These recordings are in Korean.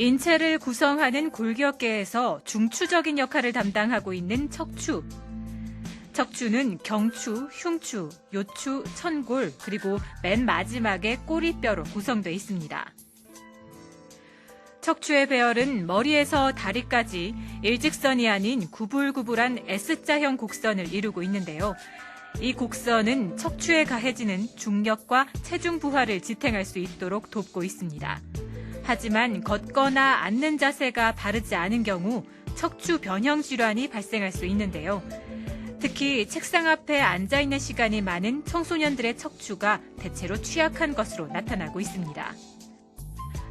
인체를 구성하는 골격계에서 중추적인 역할을 담당하고 있는 척추. 척추는 경추, 흉추, 요추, 천골, 그리고 맨 마지막에 꼬리뼈로 구성되어 있습니다. 척추의 배열은 머리에서 다리까지 일직선이 아닌 구불구불한 S자형 곡선을 이루고 있는데요. 이 곡선은 척추에 가해지는 중력과 체중 부하를 지탱할 수 있도록 돕고 있습니다. 하지만 걷거나 앉는 자세가 바르지 않은 경우 척추 변형 질환이 발생할 수 있는데요. 특히 책상 앞에 앉아 있는 시간이 많은 청소년들의 척추가 대체로 취약한 것으로 나타나고 있습니다.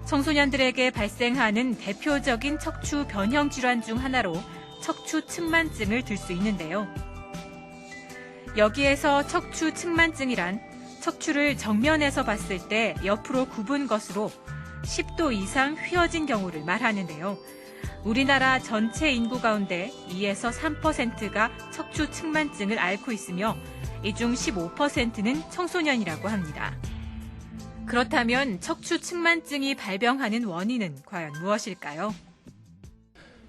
청소년들에게 발생하는 대표적인 척추 변형 질환 중 하나로 척추 측만증을 들 수 있는데요. 여기에서 척추 측만증이란 척추를 정면에서 봤을 때 옆으로 굽은 것으로 10도 이상 휘어진 경우를 말하는데요. 우리나라 전체 인구 가운데 2에서 3%가 척추 측만증을 앓고 있으며 이 중 15%는 청소년이라고 합니다. 그렇다면 척추 측만증이 발병하는 원인은 과연 무엇일까요?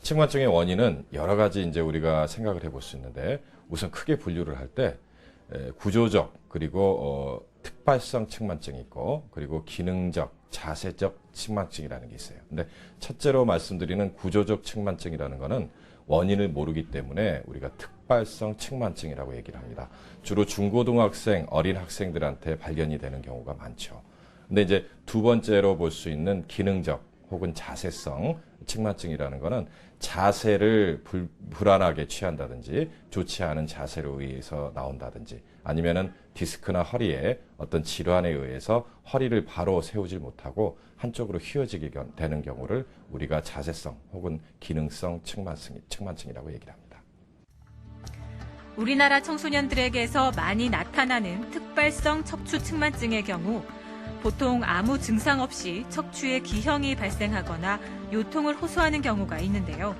측만증의 원인은 여러 가지 이제 우리가 생각을 해볼 수 있는데 우선 크게 분류를 할 때 구조적 그리고 어, 특발성 측만증이 있고 그리고 기능적 자세적 측만증이라는 게 있어요. 근데 첫째로 말씀드리는 구조적 측만증이라는 거는 원인을 모르기 때문에 우리가 특발성 측만증이라고 얘기를 합니다. 주로 중고등학생, 어린 학생들한테 발견이 되는 경우가 많죠. 근데 이제 두 번째로 볼 수 있는 기능적 혹은 자세성 측만증이라는 거는 자세를 불, 불안하게 취한다든지 좋지 않은 자세로 의해서 나온다든지 아니면은 디스크나 허리에 어떤 질환에 의해서 허리를 바로 세우질 못하고 한쪽으로 휘어지게 되는 경우를 우리가 자세성 혹은 기능성 측만증, 측만증이라고 얘기를 합니다. 우리나라 청소년들에게서 많이 나타나는 특발성 척추 측만증의 경우 보통 아무 증상 없이 척추에 기형이 발생하거나 요통을 호소하는 경우가 있는데요.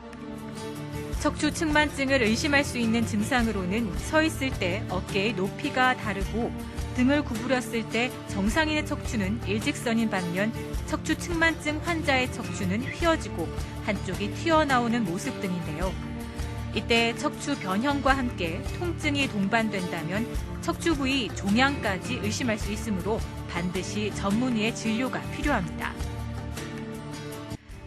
척추 측만증을 의심할 수 있는 증상으로는 서 있을 때 어깨의 높이가 다르고 등을 구부렸을 때 정상인의 척추는 일직선인 반면 척추 측만증 환자의 척추는 휘어지고 한쪽이 튀어나오는 모습 등인데요. 이때 척추 변형과 함께 통증이 동반된다면 척추 부위 종양까지 의심할 수 있으므로 반드시 전문의의 진료가 필요합니다.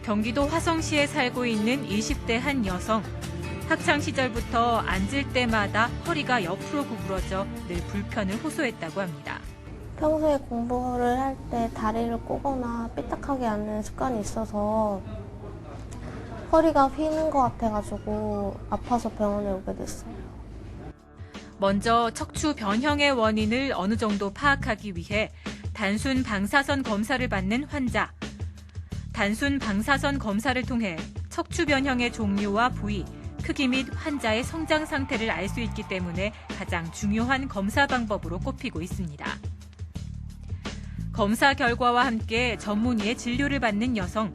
경기도 화성시에 살고 있는 20대 한 여성. 학창 시절부터 앉을 때마다 허리가 옆으로 구부러져 늘 불편을 호소했다고 합니다. 평소에 공부를 할 때 다리를 꼬거나 삐딱하게 앉는 습관이 있어서 허리가 휘는 것 같아가지고 아파서 병원에 오게 됐어요. 먼저 척추 변형의 원인을 어느 정도 파악하기 위해 단순 방사선 검사를 받는 환자. 단순 방사선 검사를 통해 척추 변형의 종류와 부위, 크기 및 환자의 성장 상태를 알 수 있기 때문에 가장 중요한 검사 방법으로 꼽히고 있습니다. 검사 결과와 함께 전문의의 진료를 받는 여성.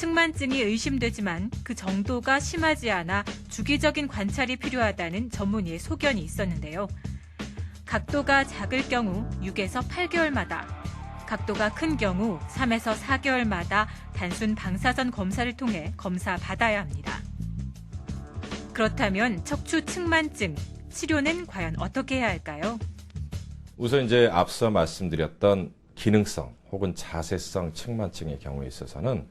측만증이 의심되지만 그 정도가 심하지 않아 주기적인 관찰이 필요하다는 전문의의 소견이 있었는데요. 각도가 작을 경우 6에서 8개월마다, 각도가 큰 경우 3에서 4개월마다 단순 방사선 검사를 통해 검사 받아야 합니다. 그렇다면 척추 측만증 치료는 과연 어떻게 해야 할까요? 우선 이제 앞서 말씀드렸던 기능성 혹은 자세성 측만증의 경우에 있어서는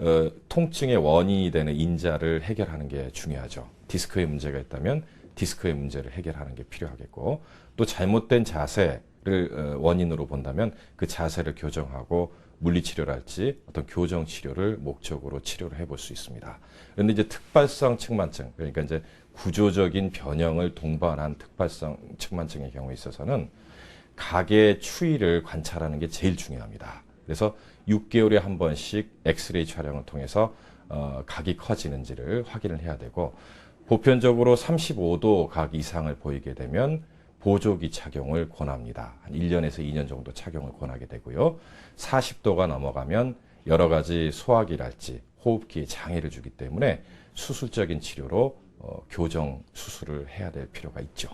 어, 통증의 원인이 되는 인자를 해결하는 게 중요하죠. 디스크에 문제가 있다면 디스크의 문제를 해결하는 게 필요하겠고 또 잘못된 자세를 어, 원인으로 본다면 그 자세를 교정하고 물리치료랄지 어떤 교정 치료를 목적으로 치료를 해볼 수 있습니다. 그런데 이제 특발성 측만증 그러니까 이제 구조적인 변형을 동반한 특발성 측만증의 경우에 있어서는 각의 추이를 관찰하는 게 제일 중요합니다. 그래서 6개월에 한 번씩 엑스레이 촬영을 통해서 어, 각이 커지는지를 확인을 해야 되고 보편적으로 35도 각 이상을 보이게 되면 보조기 착용을 권합니다. 한 1년에서 2년 정도 착용을 권하게 되고요. 40도가 넘어가면 여러 가지 소화기랄지 호흡기에 장애를 주기 때문에 수술적인 치료로 어, 교정 수술을 해야 될 필요가 있죠.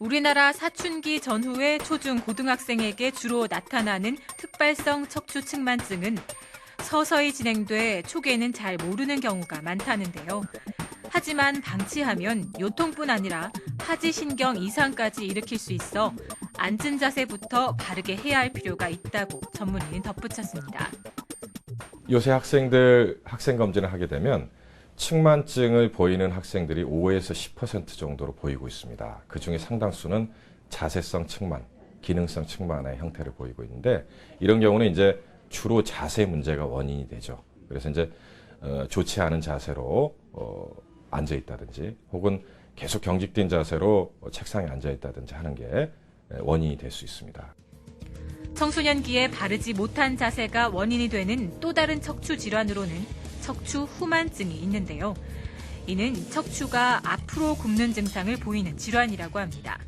우리나라 사춘기 전후의 초중 고등학생에게 주로 나타나는 특발성 척추 측만증은 서서히 진행돼 초기에는 잘 모르는 경우가 많다는데요. 하지만 방치하면 요통뿐 아니라 하지 신경 이상까지 일으킬 수 있어 앉은 자세부터 바르게 해야 할 필요가 있다고 전문의는 덧붙였습니다. 요새 학생들 학생 검진을 하게 되면 측만증을 보이는 학생들이 5에서 10% 정도로 보이고 있습니다. 그 중에 상당수는 자세성 측만, 기능성 측만의 형태를 보이고 있는데 이런 경우는 이제 주로 자세 문제가 원인이 되죠. 그래서 이제 어, 좋지 않은 자세로 어, 앉아 있다든지 혹은 계속 경직된 자세로 어, 책상에 앉아 있다든지 하는 게 원인이 될 수 있습니다. 청소년기에 바르지 못한 자세가 원인이 되는 또 다른 척추 질환으로는 척추 후만증이 있는데요. 이는 척추가 앞으로 굽는 증상을 보이는 질환이라고 합니다.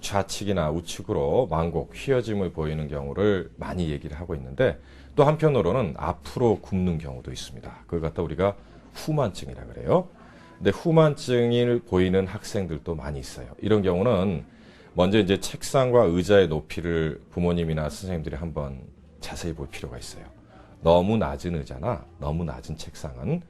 좌측이나 우측으로 만곡, 휘어짐을 보이는 경우를 많이 얘기를 하고 있는데 또 한편으로는 앞으로 굽는 경우도 있습니다. 그걸 갖다 우리가 후만증이라 그래요. 근데 후만증을 보이는 학생들도 많이 있어요. 이런 경우는 먼저 이제 책상과 의자의 높이를 부모님이나 선생님들이 한번 자세히 볼 필요가 있어요. 너무 낮은 의자나 너무 낮은 책상은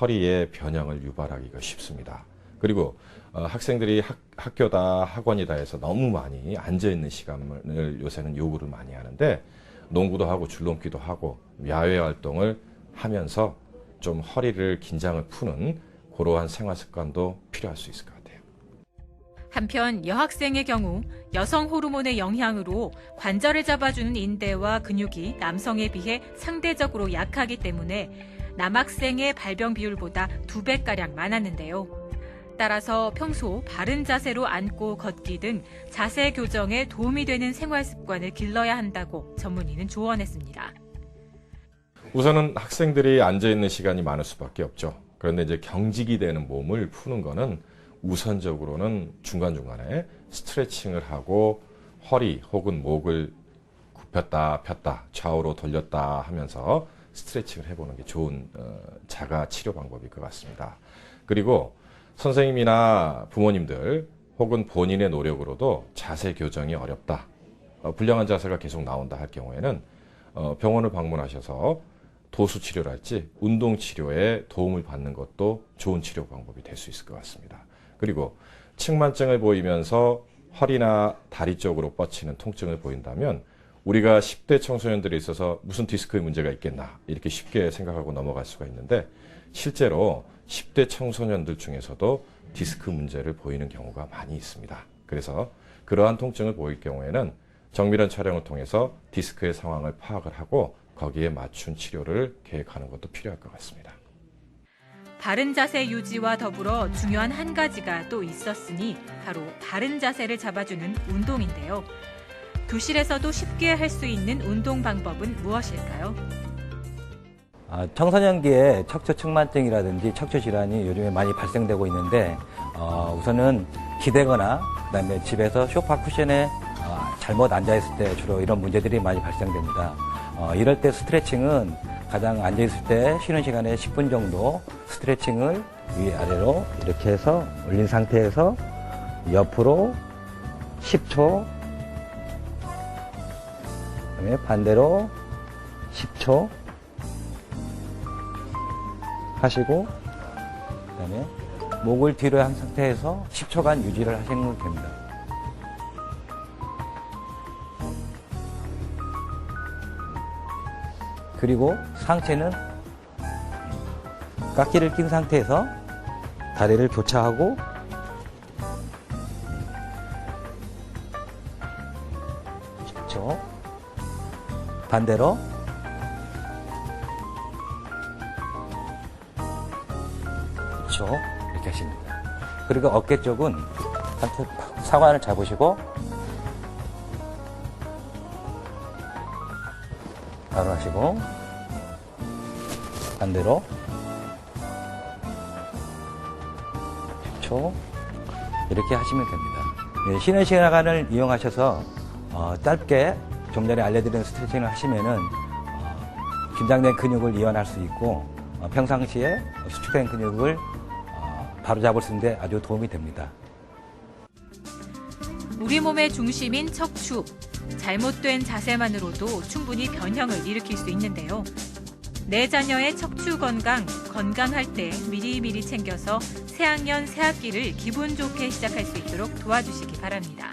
허리의 변형을 유발하기가 쉽습니다. 그리고 어, 학생들이 학, 학교다 학원이다 해서 너무 많이 앉아 있는 시간을 요새는 요구를 많이 하는데 농구도 하고 줄넘기도 하고 야외 활동을 하면서 좀 허리를 긴장을 푸는 그러한 생활 습관도 필요할 수 있을 것. 한편 여학생의 경우 여성 호르몬의 영향으로 관절을 잡아주는 인대와 근육이 남성에 비해 상대적으로 약하기 때문에 남학생의 발병 비율보다 두 배가량 많았는데요. 따라서 평소 바른 자세로 앉고 걷기 등 자세 교정에 도움이 되는 생활 습관을 길러야 한다고 전문의는 조언했습니다. 우선은 학생들이 앉아 있는 시간이 많을 수밖에 없죠. 그런데 이제 경직이 되는 몸을 푸는 거는 우선적으로는 중간중간에 스트레칭을 하고 허리 혹은 목을 굽혔다 폈다 좌우로 돌렸다 하면서 스트레칭을 해보는 게 좋은 어, 자가 치료 방법일 것 같습니다. 그리고 선생님이나 부모님들 혹은 본인의 노력으로도 자세 교정이 어렵다. 어, 불량한 자세가 계속 나온다 할 경우에는 어, 병원을 방문하셔서 도수 치료를 할지 운동 치료에 도움을 받는 것도 좋은 치료 방법이 될 수 있을 것 같습니다. 그리고 측만증을 보이면서 허리나 다리 쪽으로 뻗치는 통증을 보인다면 우리가 10대 청소년들에 있어서 무슨 디스크의 문제가 있겠나 이렇게 쉽게 생각하고 넘어갈 수가 있는데 실제로 10대 청소년들 중에서도 디스크 문제를 보이는 경우가 많이 있습니다. 그래서 그러한 통증을 보일 경우에는 정밀한 촬영을 통해서 디스크의 상황을 파악을 하고 거기에 맞춘 치료를 계획하는 것도 필요할 것 같습니다. 바른 자세 유지와 더불어 중요한 한 가지가 또 있었으니 바로 바른 자세를 잡아주는 운동인데요. 교실에서도 쉽게 할 수 있는 운동 방법은 무엇일까요? 아, 청소년기에 척추 측만증이라든지 척추 질환이 요즘에 많이 발생되고 있는데 어, 우선은 기대거나 그다음에 집에서 소파 쿠션에 어, 잘못 앉아 있을 때 주로 이런 문제들이 많이 발생됩니다. 어, 이럴 때 스트레칭은 가장 앉아 있을 때 쉬는 시간에 10분 정도 스트레칭을 위아래로 이렇게 해서 올린 상태에서 옆으로 10초 그다음에 반대로 10초 하시고 그다음에 목을 뒤로 한 상태에서 10초간 유지를 하시면 됩니다. 그리고 상체는 깎기를 낀 상태에서 다리를 교차하고 초 반대로 그렇죠. 이렇게 하시면 됩니다. 그리고 어깨 쪽은 상태 사관을 잡으시고 바로 하시고 반대로 10초 이렇게 하시면 됩니다. 네, 쉬는 시간을 이용하셔서 어, 짧게 좀 전에 알려드린 스트레칭을 하시면은 어, 긴장된 근육을 이완할 수 있고 어, 평상시에 수축된 근육을 어, 바로 잡을 수 있는데 아주 도움이 됩니다. 우리 몸의 중심인 척추. 잘못된 자세만으로도 충분히 변형을 일으킬 수 있는데요. 내 자녀의 척추 건강, 건강할 때 미리미리 챙겨서 새학년 새학기를 기분 좋게 시작할 수 있도록 도와주시기 바랍니다.